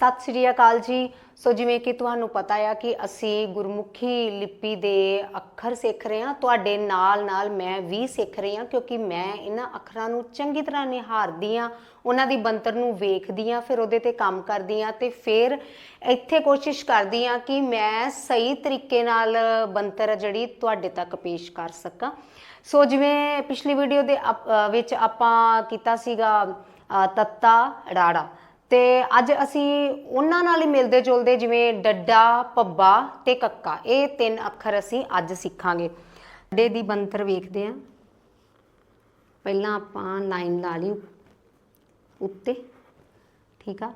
ਸਤਿ ਸ੍ਰੀ ਅਕਾਲ ਜੀ। ਸੋ ਜਿਵੇਂ ਕਿ ਤੁਹਾਨੂੰ ਪਤਾ ਆ ਕਿ ਅਸੀਂ ਗੁਰਮੁਖੀ ਲਿਪੀ ਦੇ ਅੱਖਰ ਸਿੱਖ ਰਹੇ ਹਾਂ। ਤੁਹਾਡੇ ਨਾਲ ਨਾਲ ਮੈਂ ਵੀ ਸਿੱਖ ਰਹੀ ਹਾਂ ਕਿਉਂਕਿ ਮੈਂ ਇਹਨਾਂ ਅੱਖਰਾਂ ਨੂੰ ਚੰਗੀ ਤਰ੍ਹਾਂ ਨਿਹਾਰਦੀ ਹਾਂ। ਉਹਨਾਂ ਦੀ ਬੰਤਰ ਨੂੰ ਵੇਖਦੀ ਹਾਂ, ਫਿਰ ਉਹਦੇ ਤੇ ਕੰਮ ਕਰਦੀ ਹਾਂ ਤੇ ਫਿਰ ਇੱਥੇ ਕੋਸ਼ਿਸ਼ ਕਰਦੀ ਹਾਂ ਕਿ ਮੈਂ ਸਹੀ ਤਰੀਕੇ ਨਾਲ ਬੰਤਰ ਆ ਜਿਹੜੀ ਤੁਹਾਡੇ ਤੱਕ ਪੇਸ਼ ਕਰ ਸਕਾਂ। ਸੋ ਜਿਵੇਂ ਪਿਛਲੀ ਵੀਡੀਓ ਦੇ ਅਪ- ਵਿੱਚ ਆਪਾਂ ਕੀਤਾ ਸੀਗਾ ਤੱਤਾ ਰਾੜਾ ਤੇ ਅੱਜ ਅਸੀਂ ਉਹਨਾਂ ਨਾਲ ਹੀ ਮਿਲਦੇ ਜੁਲਦੇ ਜਿਵੇਂ ਡੱਡਾ ਪੱਬਾ ਤੇ ਕੱਕਾ। ਇਹ ਤਿੰਨ ਅੱਖਰ ਅਸੀਂ ਅੱਜ ਸਿੱਖਾਂਗੇ। ਡੇ ਦੀ ਬੰਤਰ ਵੇਖਦੇ ਹਾਂ। ਪਹਿਲਾਂ ਆਪਾਂ ਲਾਈਨ ਲਾ ਲਈ ਉੱਤੇ। ਠੀਕ ਆ?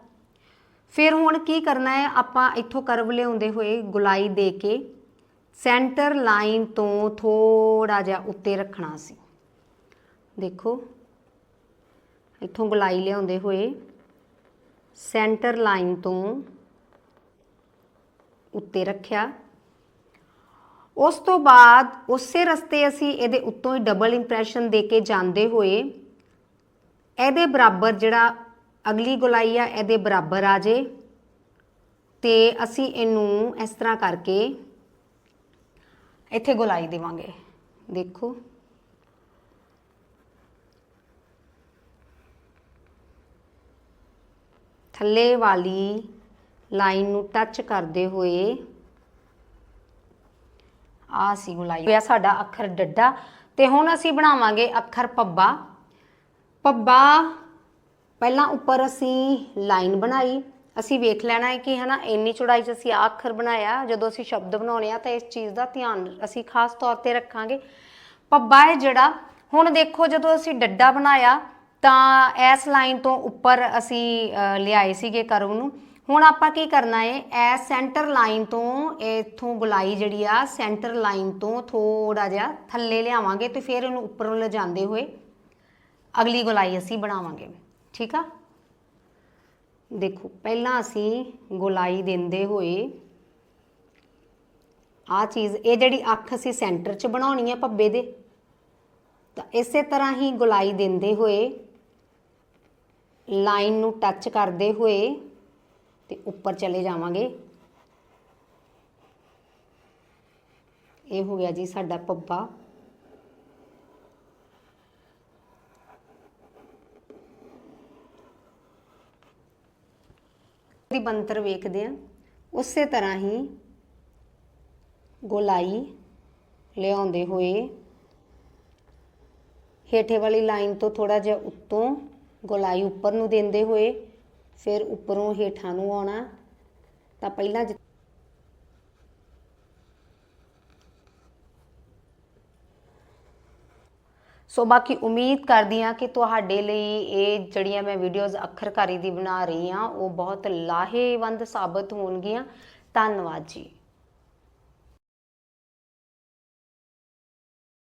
ਫਿਰ ਹੁਣ ਕੀ ਕਰਨਾ ਹੈ? ਆਪਾਂ ਇੱਥੋਂ ਕਰਵ ਲਿਆਉਂਦੇ ਹੋਏ ਗੁਲਾਈ ਦੇ ਕੇ ਸੈਂਟਰ ਲਾਈਨ ਤੋਂ ਥੋੜਾ ਜਿਹਾ ਉੱਤੇ ਰੱਖਣਾ ਸੀ। ਦੇਖੋ। ਇੱਥੋਂ ਗੁਲਾਈ ਲਿਆਉਂਦੇ ਹੋਏ ਸੈਂਟਰ ਲਾਈਨ ਤੋਂ ਉੱਤੇ ਰੱਖਿਆ। ਉਸ ਤੋਂ ਬਾਅਦ ਉਸੇ ਰਸਤੇ ਅਸੀਂ ਇਹਦੇ ਉੱਤੋਂ ਹੀ ਡਬਲ ਇੰਪ੍ਰੈਸ਼ਨ ਦੇ ਕੇ ਜਾਂਦੇ ਹੋਏ ਇਹਦੇ ਬਰਾਬਰ ਜਿਹੜਾ ਅਗਲੀ ਗੁਲਾਈ ਆ, ਇਹਦੇ ਬਰਾਬਰ ਆ ਜੇ ਤੇ ਅਸੀਂ ਇਹਨੂੰ ਇਸ ਤਰ੍ਹਾਂ ਕਰਕੇ ਇੱਥੇ ਗੁਲਾਈ ਦੇਵਾਂਗੇ। ਦੇਖੋ। ਥੱਲੇ ਵਾਲੀ ਲਾਈਨ ਨੂੰ ਟੱਚ ਕਰਦੇ ਹੋਏ ਆ ਸੀ ਗੁਲਾਈ ਹੋਇਆ ਸਾਡਾ ਅੱਖਰ ਡੱਡਾ। ਤੇ ਹੁਣ ਅਸੀਂ ਬਣਾਵਾਂਗੇ ਅੱਖਰ ਪੱਬਾ। ਪੱਬਾ, ਪਹਿਲਾਂ ਉੱਪਰ ਅਸੀਂ ਲਾਈਨ ਬਣਾਈ। ਅਸੀਂ ਵੇਖ ਲੈਣਾ ਹੈ ਕਿ ਹਨਾ, ਇੰਨੀ ਚੌੜਾਈ 'ਚ ਅਸੀਂ ਆਹ ਅੱਖਰ ਬਣਾਇਆ। ਜਦੋਂ ਅਸੀਂ ਸ਼ਬਦ ਬਣਾਉਣੇ ਆ ਤਾਂ ਇਸ ਚੀਜ਼ ਦਾ ਧਿਆਨ ਅਸੀਂ ਖਾਸ ਤੌਰ ਤੇ ਰੱਖਾਂਗੇ। ਪੱਬਾ ਹੈ ਜਿਹੜਾ, ਹੁਣ ਦੇਖੋ ਜਦੋਂ ਅਸੀਂ ਡੱਡਾ ਬਣਾਇਆ ਤਾਂ ਇਸ ਲਾਈਨ ਤੋਂ ਉੱਪਰ ਅਸੀਂ ਲਿਆਏ ਸੀਗੇ ਕਰਵ ਨੂੰ। ਹੁਣ ਆਪਾਂ ਕੀ ਕਰਨਾ ਹੈ ਐ ਸੈਂਟਰ ਲਾਈਨ ਤੋਂ ਇਥੋਂ ਗੁਲਾਈ ਜਿਹੜੀ ਆ ਸੈਂਟਰ ਲਾਈਨ ਤੋਂ ਥੋੜਾ ਜਿਹਾ ਥੱਲੇ ਲਿਆਵਾਂਗੇ ਤੇ ਫਿਰ ਇਹਨੂੰ ਉੱਪਰ ਲਿਜਾਂਦੇ ਹੋਏ ਅਗਲੀ ਗੁਲਾਈ ਅਸੀਂ ਬਣਾਵਾਂਗੇ। ਠੀਕ ਆ? ਦੇਖੋ, ਪਹਿਲਾਂ ਅਸੀਂ ਗੁਲਾਈ ਦਿੰਦੇ ਹੋਏ ਆ ਚੀਜ਼, ਇਹ ਜਿਹੜੀ ਅੱਖ ਅਸੀਂ ਸੈਂਟਰ 'ਚ ਬਣਾਉਣੀ ਹੈ ਪੱਬੇ ਦੇ, ਤਾਂ ਇਸੇ ਤਰ੍ਹਾਂ ਹੀ ਗੁਲਾਈ ਦਿੰਦੇ ਹੋਏ ਲਾਈਨ ਨੂੰ ਟੱਚ ਕਰਦੇ ਹੋਏ ਤੇ ਉੱਪਰ ਚਲੇ ਜਾਵਾਂਗੇ। ਇਹ ਹੋ ਗਿਆ ਜੀ ਸਾਡਾ ਪੱਬਾ। ਦੀ ਬੰਤਰ ਵੇਖਦੇ ਆ ਉਸੇ ਤਰ੍ਹਾਂ ਹੀ ਗੋਲਾਈ ਲਿਆਉਂਦੇ ਹੋਏ ਹੇਠੇ ਵਾਲੀ ਲਾਈਨ ਤੋਂ ਥੋੜਾ ਜਿਹਾ ਉੱਤੋਂ ਗੋਲਾਈ ਉੱਪਰ ਨੂੰ ਦਿੰਦੇ ਹੋਏ, ਫਿਰ ਉੱਪਰੋਂ ਹੇਠਾਂ ਨੂੰ ਆਉਣਾ। ਤਾਂ ਪਹਿਲਾਂ ਜਿ- ਸੋ ਬਾਕੀ ਉਮੀਦ ਕਰਦੀ ਹਾਂ ਕਿ ਤੁਹਾਡੇ ਲਈ ਇਹ ਜਿਹੜੀਆਂ ਮੈਂ ਵੀਡੀਓਜ਼ ਅੱਖਰਕਾਰੀ ਦੀ ਬਣਾ ਰਹੀ ਹਾਂ, ਉਹ ਬਹੁਤ ਲਾਹੇਵੰਦ ਸਾਬਤ ਹੋਣਗੀਆਂ। ਧੰਨਵਾਦ ਜੀ।